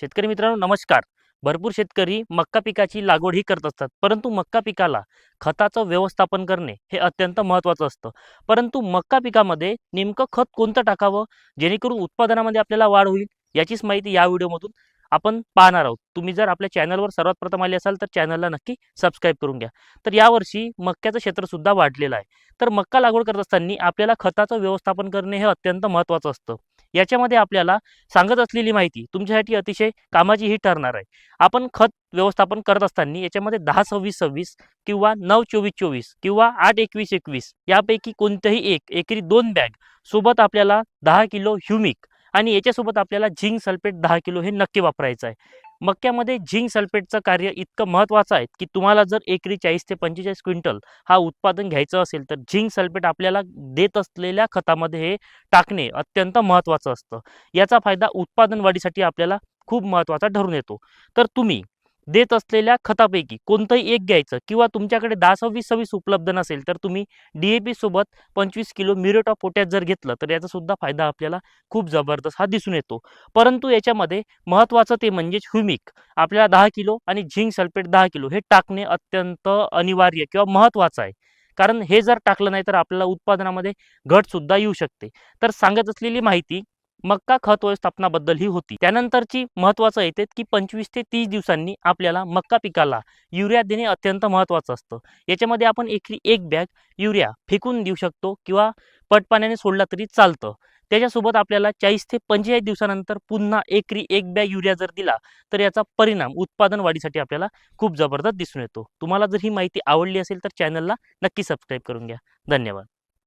शेतकरी मित्रांनो नमस्कार. भरपूर शेतकरी मक्का पिकाची लागवड ही करत असतात परंतु मक्का पिकाला खताचं व्यवस्थापन करणे हे अत्यंत महत्त्वाचं असतं. परंतु मक्का पिकामध्ये नेमकं खत कोणतं टाकावं? जेणेकरून उत्पादनामध्ये आपल्याला वाढ होईल याचीच माहिती या व्हिडिओमधून आपण पाहणार आहोत. तुम्ही जर आपल्या चॅनलवर सर्वात प्रथम आले असाल तर चॅनलला नक्की सबस्क्राईब करून घ्या. तर यावर्षी मक्याचं क्षेत्रसुद्धा वाढलेलं आहे. तर मक्का लागवड करत असताना आपल्याला खताचं व्यवस्थापन करणे हे अत्यंत महत्त्वाचं असतं. याच्यामध्ये आपल्याला सांगत असलेली माहिती तुमच्यासाठी अतिशय कामाची ही ठरणार आहे. आपण खत व्यवस्थापन करत असताना याच्यामध्ये दहा सव्वीस सव्वीस किंवा नऊ चोवीस चोवीस किंवा आठ एकवीस एकवीस यापैकी कोणतंही एक एकरी दोन बॅग सोबत आपल्याला दहा किलो ह्युमिक आणि याच्यासोबत आपल्याला झिंक सल्फेट दहा किलो हे नक्की वापरायचं आहे. मक्यामध्ये झिंक सल्फेटचं कार्य इतकं महत्त्वाचं आहे की तुम्हाला जर एकरी चाळीस ते पंचेचाळीस क्विंटल हा उत्पादन घ्यायचं असेल तर झिंक सल्फेट आपल्याला देत असलेल्या खतामध्ये हे टाकणे अत्यंत महत्त्वाचं असतं. याचा फायदा उत्पादन वाढीसाठी आपल्याला खूप महत्त्वाचा ठरून येतो. तर तुम्ही देत असलेल्या खतापैकी कोणतंही एक घ्यायचं किंवा तुमच्याकडे दहा सव्वीस सव्वीस उपलब्ध नसेल तर तुम्ही डी ए पी सोबत पंचवीस किलो म्युरेट ऑफ पोटॅश जर घेतलं तर याचा सुद्धा फायदा आपल्याला खूप जबरदस्त हा दिसून येतो. परंतु याच्यामध्ये महत्त्वाचं ते म्हणजेच ह्युमिक. आपल्याला दहा किलो आणि झिंक सल्फेट दहा किलो हे टाकणे अत्यंत अनिवार्य किंवा महत्त्वाचं आहे. कारण हे जर टाकलं नाही तर आपल्याला उत्पादनामध्ये घटसुद्धा येऊ शकते. तर सांगत असलेली माहिती मक्का खत व्यवस्थापनाबद्दल ही होती. त्यानंतरची महत्त्वाचं येते की पंचवीस ते तीस दिवसांनी आपल्याला मक्का पिकाला युरिया देणे अत्यंत महत्त्वाचं असतं. याच्यामध्ये आपण एकरी एक बॅग युरिया फेकून देऊ शकतो किंवा पटपाण्याने सोडला तरी चालतं. त्याच्यासोबत आपल्याला चाळीस ते पंचेचाळीस दिवसानंतर पुन्हा एकरी एक बॅग युरिया जर दिला तर याचा परिणाम उत्पादन वाढीसाठी आपल्याला खूप जबरदस्त दिसून येतो. तुम्हाला जर ही माहिती आवडली असेल तर चॅनलला नक्की सबस्क्राईब करून घ्या. धन्यवाद.